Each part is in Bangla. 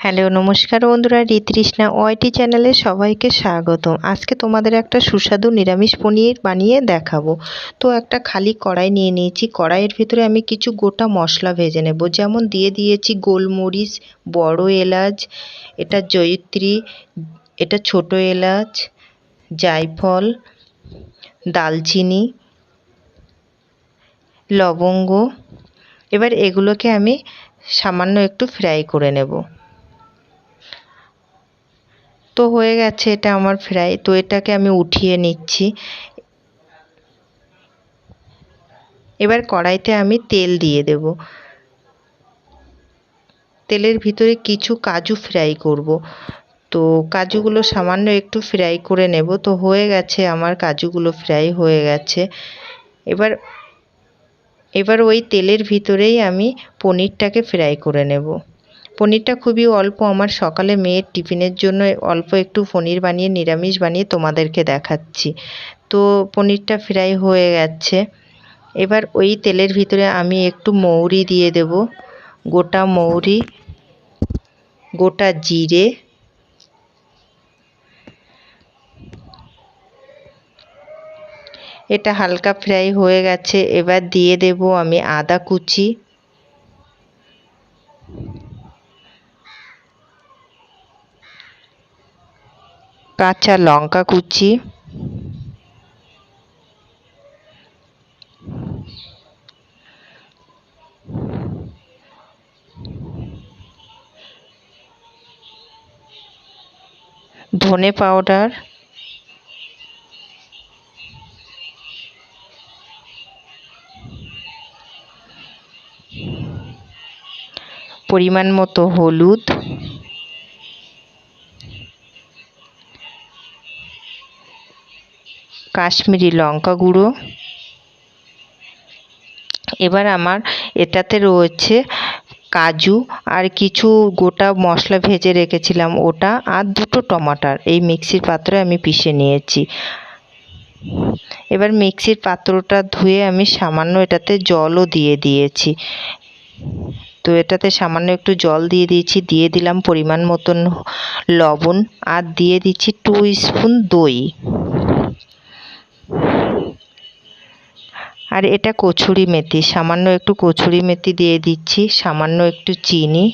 হ্যালো, নমস্কার বন্ধুরা, রীতৃষ্ণা ওয়াইটি চ্যানেলে সবাইকে স্বাগতম। আজকে তোমাদের একটা সুস্বাদু নিরামিষ পনির বানিয়ে দেখাবো। তো একটা খালি কড়াই নিয়ে নিয়েছি। কড়াইয়ের ভিতরে আমি কিছু গোটা মশলা ভেজে নেব। যেমন দিয়ে দিয়েছি গোলমরিচ, বড় এলাচ, এটা জয়িত্রী, এটা ছোট এলাচ, জায়ফল, দালচিনি, লবঙ্গ। এবার এগুলোকে আমি সামান্য একটু ফ্রাই করে নেব। তো হয়ে গেছে, এটা আমার ফ্রাই তো এটাকে আমি উঠিয়ে নিচ্ছি। এবার কড়াইতে আমি তেল দিয়ে দেব। তেলের ভিতরে কিছু কাজু ফ্রাই করব। তো কাজুগুলো সামান্য একটু ফ্রাই করে নেব। তো হয়ে গেছে, আমার কাজুগুলো ফ্রাই হয়ে গেছে। এবার এবার ওই তেলের ভিতরেই আমি পনিরটাকে ফ্রাই করে নেব। পনিরটা খুবই অল্প। আমার সকালে মেয়ের টিফিনের জন্য অল্প একটু পনির বানিয়ে, নিরামিষ বানিয়ে তোমাদেরকে দেখাচ্ছি। তো পনিরটা ফ্রাই হয়ে গেছে। এবার ওই তেলের ভিতরে আমি একটু মৌরি দিয়ে দেব। গোটা মৌরি, গোটা জিরে, এটা হালকা ফ্রাই হয়ে গেছে। এবার দিয়ে দেব আমি আদা কুচি। কাঁচা লঙ্কা কুচি। ধনে পাউডার। পরিমাণ মতো হলুদ। কাশ্মীরি লঙ্কা গুঁড়ো। এবার আমার এটাতে রয়েছে কাজু আর কিছু গোটা মশলা ভেজে রেখেছিলাম ওটা আর দুটো টমাটার। এই মিক্সির পাত্রে আমি পিষে নিয়েছি। এবার মিক্সির পাত্রটা ধুয়ে আমি সামান্য এটাতে জলও দিয়ে দিয়েছি। তো এটাতে সামান্য একটু জল দিয়ে দিয়েছি, দিয়ে দিলাম পরিমাণ মতন লবণ আর দিয়ে দিচ্ছি টু স্পুন দই। আর এটা কচুরি মেথি। সামান্য একটু কচুরি মেথি দিয়ে দিচ্ছি, সামান্য একটু চিনি।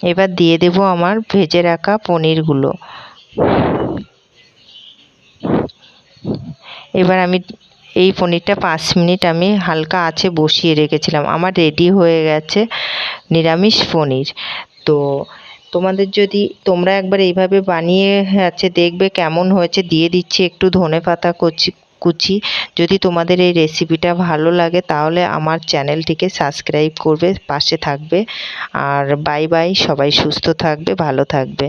এবার দিয়ে দেব আমার ভেজে রাখা পনিরগুলো। এবার আমি এই পনিরটা পাঁচ মিনিট আমি হালকা আছে বসিয়ে রেখেছিলাম। আমার রেডি হয়ে গেছে নিরামিষ পনির। তো তোমাদের যদি তোমরা একবার এইভাবে বানিয়ে আছে দেখবে কেমন হয়েছে। দিয়ে দিচ্ছি একটু ধনে পাতা কচি কুচি যদি তোমাদের এই রেসিপিটা ভালো লাগে, তাহলে আমার চ্যানেলটিকে সাবস্ক্রাইব করবে, পাশে থাকবে। আর বাই বাই সবাই সুস্থ থাকবে, ভালো থাকবে।